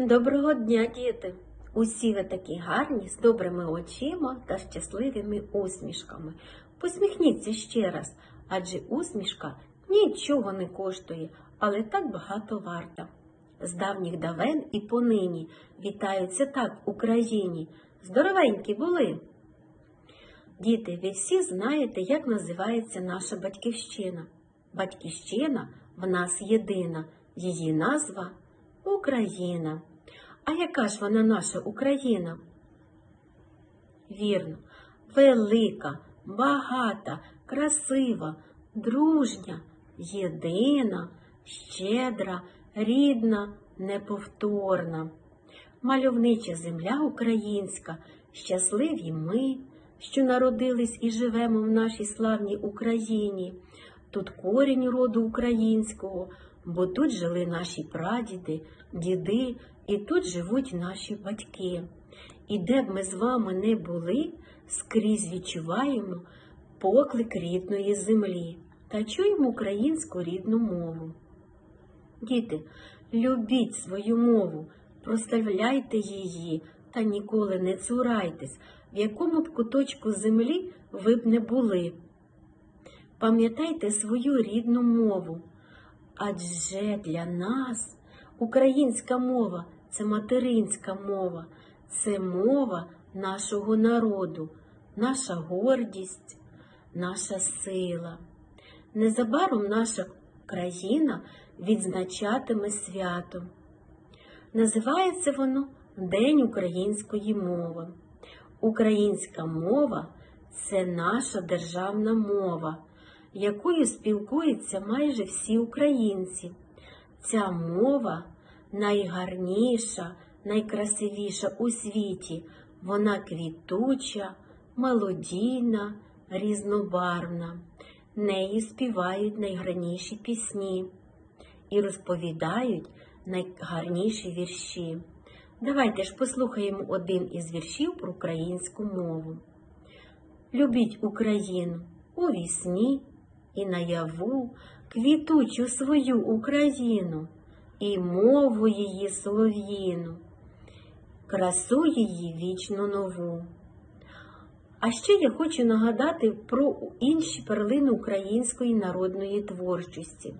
Доброго дня, діти! Усі ви такі гарні, з добрими очима та щасливими усмішками. Посміхніться ще раз, адже усмішка нічого не коштує, але так багато варта. З давніх давен і понині вітаються так Україні. Здоровенькі були! Діти, ви всі знаєте, як називається наша батьківщина. Батьківщина в нас єдина, її назва Україна. А яка ж вона наша Україна? Вірно, велика, багата, красива, дружня, єдина, щедра, рідна, неповторна. Мальовнича земля українська, щасливі ми, що народились і живемо в нашій славній Україні. Тут корінь роду українського, бо тут жили наші прадіди, діди, і тут живуть наші батьки. І де б ми з вами не були, скрізь відчуваємо поклик рідної землі та чуємо українську рідну мову. Діти, любіть свою мову, прославляйте її та ніколи не цурайтесь, в якому б куточку землі ви б не були. Пам'ятайте свою рідну мову, адже для нас українська мова це материнська мова, це мова нашого народу, наша гордість, наша сила. Незабаром наша країна відзначатиме свято. Називається воно День української мови. Українська мова це наша державна мова, якою спілкуються майже всі українці. Ця мова найгарніша, найкрасивіша у світі. Вона квітуча, мелодійна, різнобарвна. Неї співають найгарніші пісні і розповідають найгарніші вірші. Давайте ж послухаємо один із віршів про українську мову. Любіть Україну у вісні і наяву, квітучу свою Україну і мову її солов'їну, красу її вічно нову. А ще я хочу нагадати про інші перлини української народної творчості.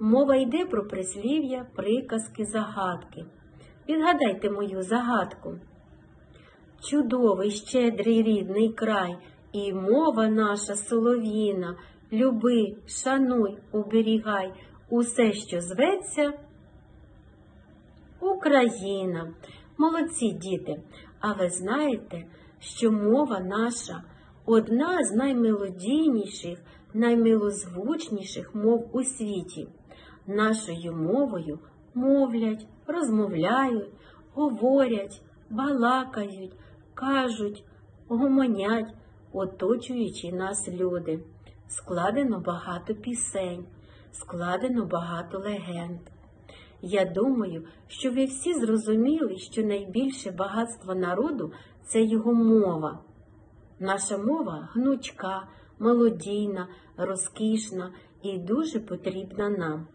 Мова йде про прислів'я, приказки, загадки. Відгадайте мою загадку. Чудовий, щедрий рідний край, і мова наша солов'їна. Люби, шануй, оберігай усе, що зветься Україна. Молодці діти! А ви знаєте, що мова наша одна з наймелодійніших, наймилозвучніших мов у світі. Нашою мовою мовлять, розмовляють, говорять, балакають, кажуть, гомонять, оточуючи нас люди. Складено багато пісень, складено багато легенд. Я думаю, що ви всі зрозуміли, що найбільше багатство народу це його мова. Наша мова гнучка, мелодійна, розкішна і дуже потрібна нам.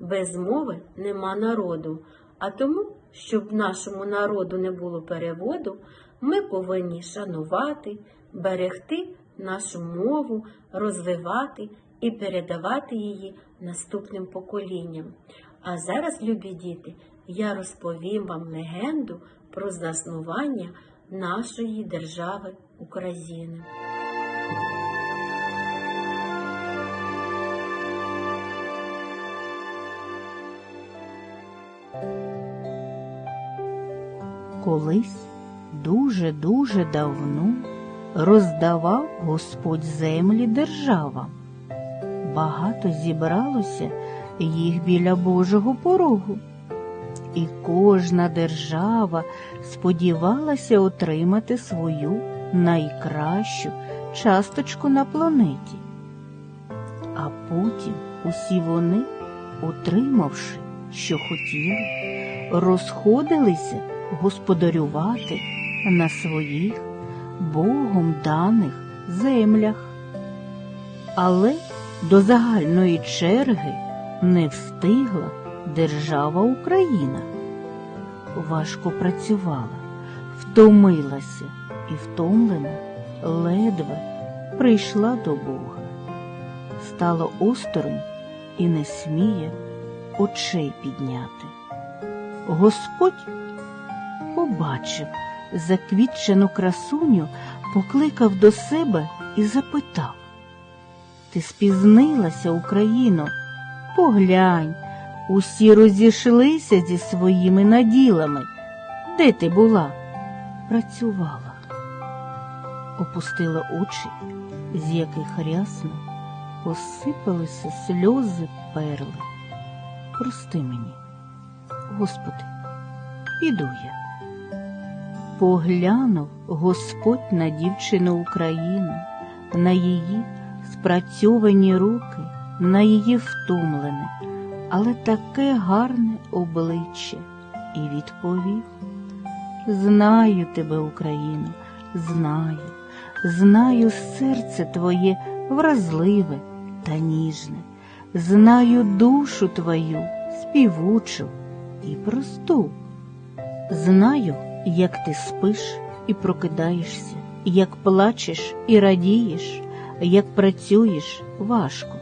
Без мови нема народу, а тому, щоб нашому народу не було переводу, ми повинні шанувати, берегти нашу мову, розвивати і передавати її наступним поколінням. А зараз, любі діти, я розповім вам легенду про заснування нашої держави України. Колись дуже-дуже давно роздавав Господь землі державам. Багато зібралося їх біля Божого порогу. І кожна держава сподівалася отримати свою найкращу часточку на планеті. А потім усі вони, отримавши, що хотіли, розходилися господарювати на своїх Богом даних землях. Але до загальної черги не встигла держава Україна. важко працювала, втомилася і втомлена ледве прийшла до Бога. Стала осторонь і не сміє очей підняти. Господь побачив заквітчену красуню, покликав до себе і запитав Ти спізнилася, Україно, поглянь, усі розійшлися зі своїми наділами. Де ти була? Працювала. Опустила очі, з яких рясно посипалися сльози перли. Прости мені, Господи, піду я. Поглянув Господь на дівчину Україну, на її спрацьовані руки, на її втомлене, але таке гарне обличчя, і відповів: Знаю тебе, Україну, знаю, знаю серце твоє вразливе та ніжне, знаю душу твою співучу і просту. Знаю, як ти спиш і прокидаєшся, як плачеш і радієш, як працюєш важко,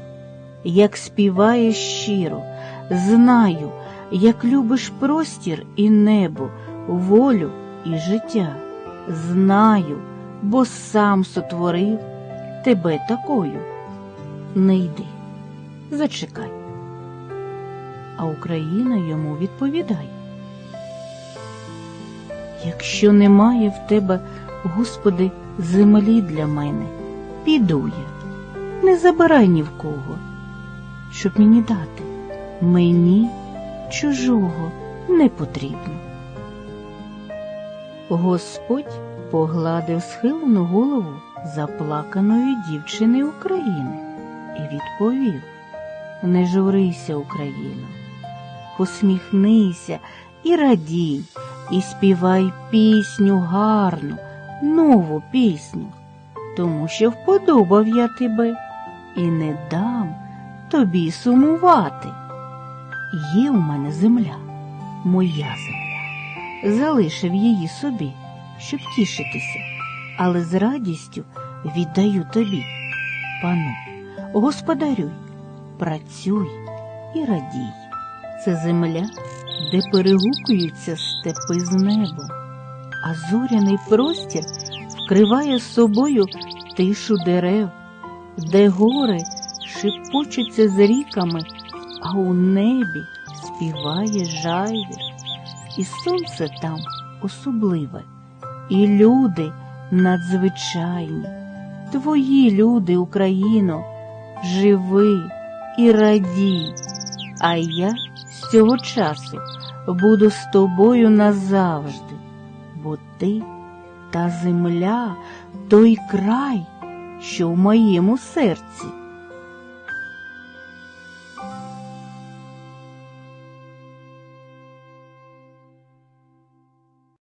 як співаєш щиро, знаю, як любиш простір і небо, волю і життя. Знаю, бо сам сотворив тебе такою. Не йди, зачекай. А Україна йому відповідає. Якщо немає в тебе, Господи, землі для мене, піду я, не забирай ні в кого, щоб мені дати, мені чужого не потрібно. Господь погладив схилену голову заплаканої дівчини України і відповів Не журися, Україно, посміхнися і радій, і співай пісню гарну, нову пісню, тому що вподобав я тебе і не дам тобі сумувати. Є у мене земля, моя земля, залишив її собі, щоб тішитися, але з радістю віддаю тобі, пану, господарюй, працюй і радій. Це земля, де перегукуються степи з небом, а зоряний простір вкриває собою тишу дерев, де гори шипочуться з ріками, а у небі співає жайвір, і сонце там особливе, і люди надзвичайні. Твої люди, Україно, живи і радій, а я цього часу буду з тобою назавжди, бо ти та земля, той край, що в моєму серці.